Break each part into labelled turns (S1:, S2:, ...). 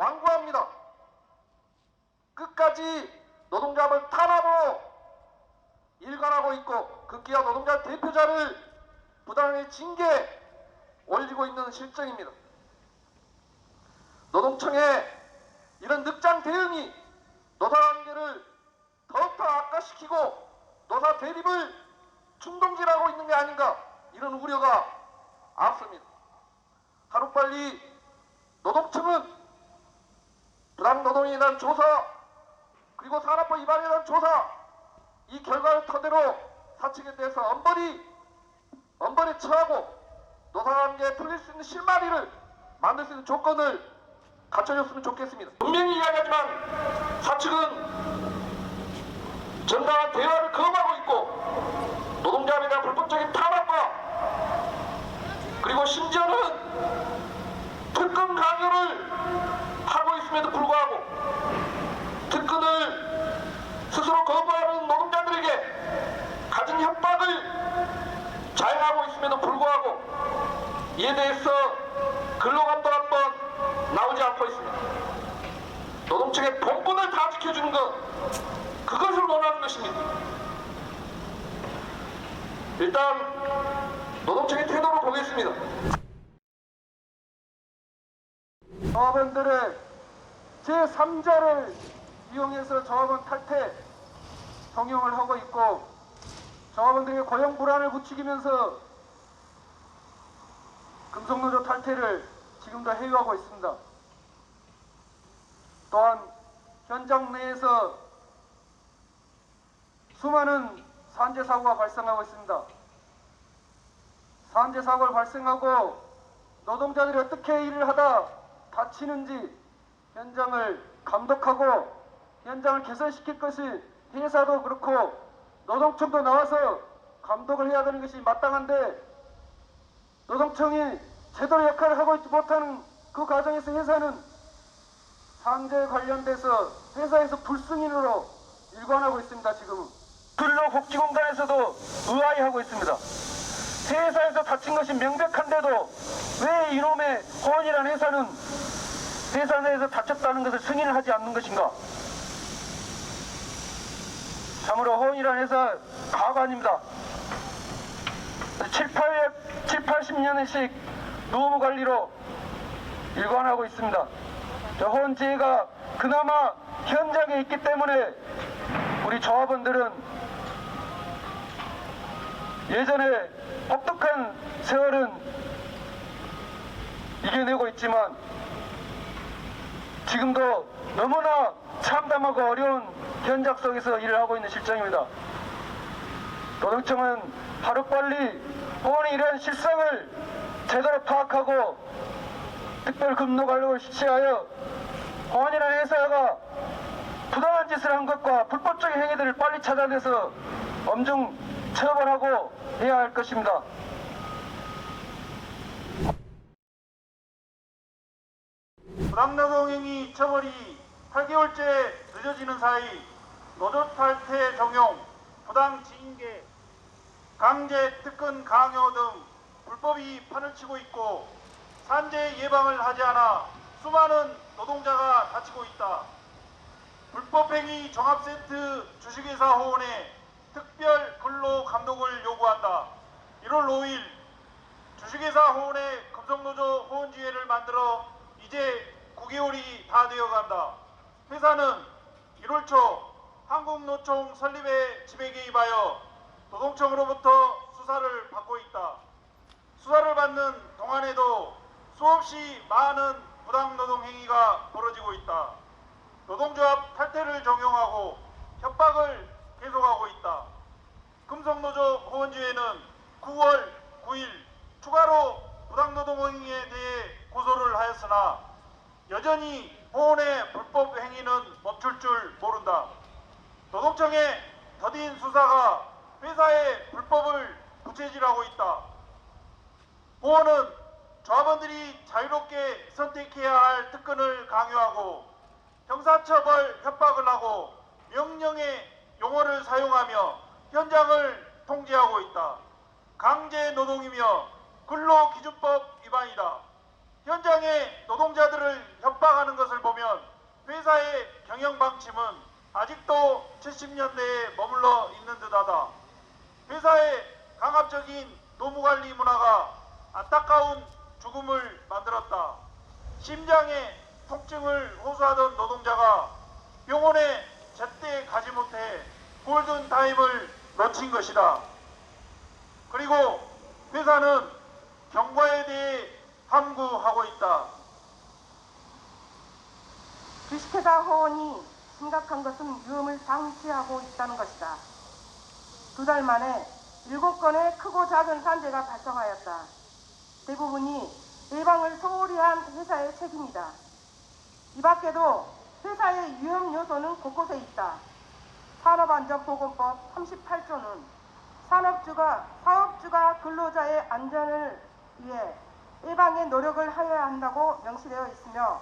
S1: 완고합니다. 끝까지 노동자를 탄압으로 일관하고 있고 극기야 노동자 대표자를 부당하게 징계 올리고 있는 실정입니다. 노동청의 이런 늑장 대응이 노사관계를 더욱더 악화시키고 노사 대립을 충동질하고 있는 게 아닌가 이런 우려가 앞섭니다. 하루빨리 노동청은 부당노동에 대한 조사 그리고 산업부 위반에 대한 조사 이 결과를 토대로 사측에 대해서 엄벌이 엄벌에 처하고 노사관계에 풀릴 수 있는 실마리를 만들 수 있는 조건을 갖춰줬으면 좋겠습니다. 분명히 이야기하지만 사측은 정당한 대화를 거부하고 있고 노동자에 대한 불법적인 탄압과 그리고 심지어는 특권 강요를 하고 있음에도 불구하고 특권을 스스로 거부하는 노동자들에게 가진 협박을 자행하고 있음에도 불구하고 이에 대해서 근로감도 한번 나오지 않고 있습니다. 노동청의 본분을 다 지켜주는 것 그것을 원하는 것입니다. 일단 노동청의 태도를 보겠습니다. 조합원들의 제3자를 이용해서 조합원 탈퇴 성용을 하고 있고 조합원들에게 고용 불안을 부추기면서 금속노조 탈퇴를 지금도 해유하고 있습니다. 또한 현장 내에서 수많은 산재 사고가 발생하고 있습니다. 산재 사고가 발생하고 노동자들이 어떻게 일을 하다 다치는지 현장을 감독하고 현장을 개선시킬 것이 회사도 그렇고 노동청도 나와서 감독을 해야 되는 것이 마땅한데 노동청이 제대로 역할을 하고 있지 못하는 그 과정에서 회사는 산재 관련돼서 회사에서 불승인으로 일관하고 있습니다 지금은. 근로복지공단에서도 의아해하고 있습니다. 회사에서 다친 것이 명백한데도 왜 이놈의 호원이라는 회사는 내에서 다쳤다는 것을 승인을 하지 않는 것인가? 참으로 호원이라는 회사 가관입니다. 7, 8, 7 80년씩 노무 관리로 일관하고 있습니다. 저 호원지혜가 그나마 현장에 있기 때문에 우리 조합원들은 예전에 혹독한 세월은 이겨내고 있지만 지금도 너무나 참담하고 어려운 현장 속에서 일을 하고 있는 실정입니다. 노동청은 하루빨리 호원의 이러한 실상을 제대로 파악하고 특별 근로 관록을 실시하여 호원이라는 회사가 부당한 짓을 한 것과 불법적인 행위들을 빨리 찾아내서 엄중 처벌하고 해야 할 것입니다. 부당노동행위 처벌이 8개월째 늦어지는 사이 노조 탈퇴 적용, 부당 징계, 강제 특권 강요 등 불법이 판을 치고 있고 산재 예방을 하지 않아 수많은 노동자가 다치고 있다. 불법행위 종합세트 주식회사 호원에 특별 근로 감독을 요구한다. 1월 5일 주식회사 호원의 금속노조 호원지회를 만들어 이제 9개월이 다 되어간다. 회사는 1월 초 한국노총 설립에 지배 개입하여 노동청으로부터 수사를 받고 있다. 수사를 받는 동안에도 수없이 많은 부당노동 행위가 벌어지고 있다. 노동조합 탈퇴를 적용하고 협박을 계속하고 있다. 금속노조 호원지회는 9월 9일 추가로 부당노동 행위에 대해 고소를 하였으나 여전히
S2: 호원의 불법 행위는 멈출 줄 모른다. 노동청의 더딘 수사가 회사의 불법을 부채질하고 있다. 호원은 조합원들이 자유롭게 선택해야 할 특권을 강요하고 형사처벌 협박을 하고 명령의 용어를 사용하며 현장을 통제하고 있다. 강제 노동이며 근로기준법 위반이다. 현장의 노동자들을 협박하는 것을 보면 회사의 경영 방침은 아직도 70년대에 머물러 있는 듯하다. 회사의 강압적인 노무관리 문화가 안타까운 죽음을 만들었다. 심장의 통증을 호소하던 노동자가 병원에 제때 가지 못해 골든 타임을 놓친 것이다. 그리고 회사는 경과에 대해 함구하고 있다.
S3: 주식회사 호원이 심각한 것은 위험을 방치하고 있다는 것이다. 두 달 만에 일곱 건의 크고 작은 산재가 발생하였다. 대부분이 예방을 소홀히 한 회사의 책임이다. 이 밖에도 회사의 위험 요소는 곳곳에 있다. 산업안전보건법 38조는 산업주가, 사업주가 근로자의 안전을 위해 예방에 노력을 하여야 한다고 명시되어 있으며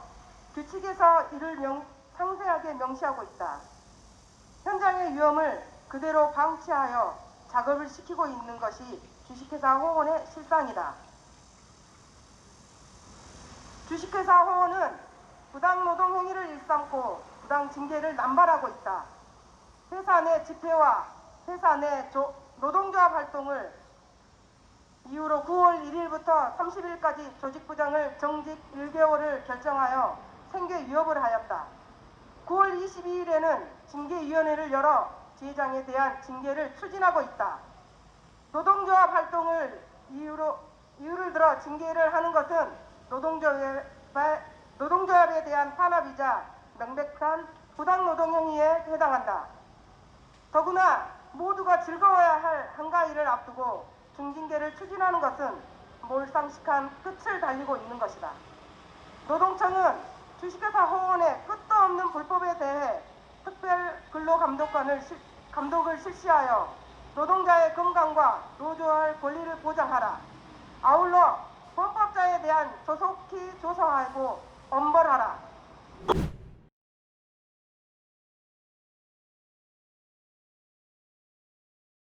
S3: 규칙에서 이를 명- 상세하게 명시하고 있다. 현장의 위험을 그대로 방치하여 작업을 시키고 있는 것이 주식회사 호원의 실상이다. 주식회사 호원은 부당 노동 행위를 일삼고 부당 징계를 남발하고 있다. 회사 내 집회와 회사 내 조- 노동조합 활동을 이후로 9월 1일부터 30일까지 조직부장을 정직 1개월을 결정하여 생계 위협을 하였다. 9월 22일에는 징계위원회를 열어 지회장에 대한 징계를 추진하고 있다. 노동조합 활동을 이유로 이유를 들어 징계를 하는 것은 노동조합에, 노동조합에 대한 탄압이자 명백한 부당 노동 행위에 해당한다. 더구나 모두가 즐거워야 할 한가위를 앞두고 중징계를 추진하는 것은 몰상식한 끝을 달리고 있는 것이다. 노동청은 주식회사 호원의 끝도 없는 불법에 대해 특별 근로감독관을 실- 감독을 실시하여 노동자의 건강과 노조할 권리를 보장하라. 아울러 범법자에 대한 조속히 조사하고 엄벌하라.